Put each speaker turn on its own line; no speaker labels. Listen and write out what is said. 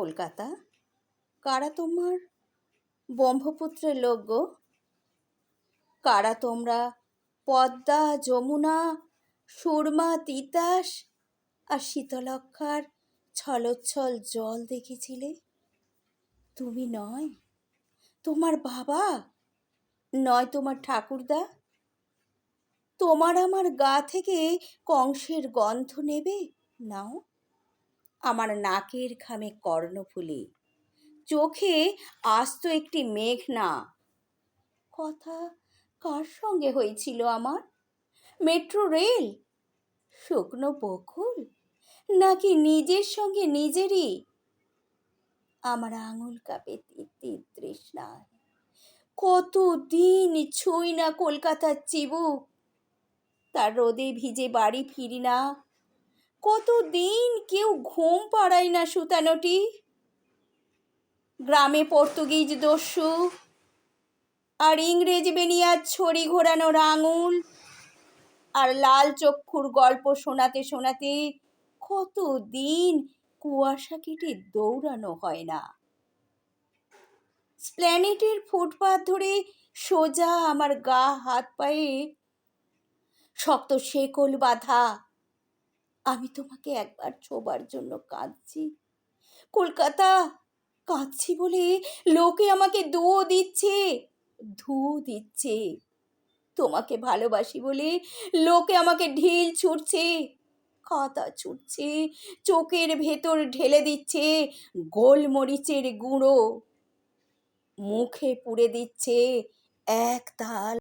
কলকাতা? কারা তোমার ব্রহ্মপুত্রের লোক গো? কারা তোমরা পদ্মা, যমুনা, সুরমা, তিতাস আর শীতলক্ষার ছলোচ্ছল জল দেখেছিলে? তুমি নয়, তোমার বাবা? নয় তোমার ঠাকুরদা? তোমার আমার গা থেকে কংসের গন্ধ নেবে? নাও। আমার নাকের খামে কর্ণফুলি। চোখে আস্ত একটি মেঘ না। কথা কার সঙ্গে হয়েছিল আমার? Metro rail? শুকনো বকুল? নাকি নিজের সঙ্গে নিজেরই? আমার আঙুল কাঁপে তিত্তির তৃষ্ণায়। কত দিন ছুঁই না কলকাতার চিবুক? তার রোদে ভিজে বাড়ি ফিরি না। কতদিন কেউ ঘুম পাড়ায় না সুতানোটি? গ্রামে পর্তুগিজ দস্যু আর ইংরেজ বেনিয়ার ছড়ি ঘোরানোর আঙুল আর লাল চক্ষুর গল্প শোনাতে শোনাতে কতদিন কুয়াশা কেটে দৌড়ানো হয় না। স্প্ল্যানেটের ফুটপাথ ধরে সোজা আমার গা হাত পায়ে শক্ত শেকল বাঁধা আমি তোমাকে একবার ছোবার জন্য কাঁদছি। কলকাতা, কাঁদছি বলে লোকে আমাকে দুও দিচ্ছে। ধুও দিচ্ছে। তোমাকে ভালোবাসি বলে লোকে আমাকে ঢিল ছুটছে কাদা ছুটছে চোখের ভেতর ঢেলে দিচ্ছে গোলমরিচের গুঁড়ো। মুখে পুড়ে দিচ্ছে এক তাল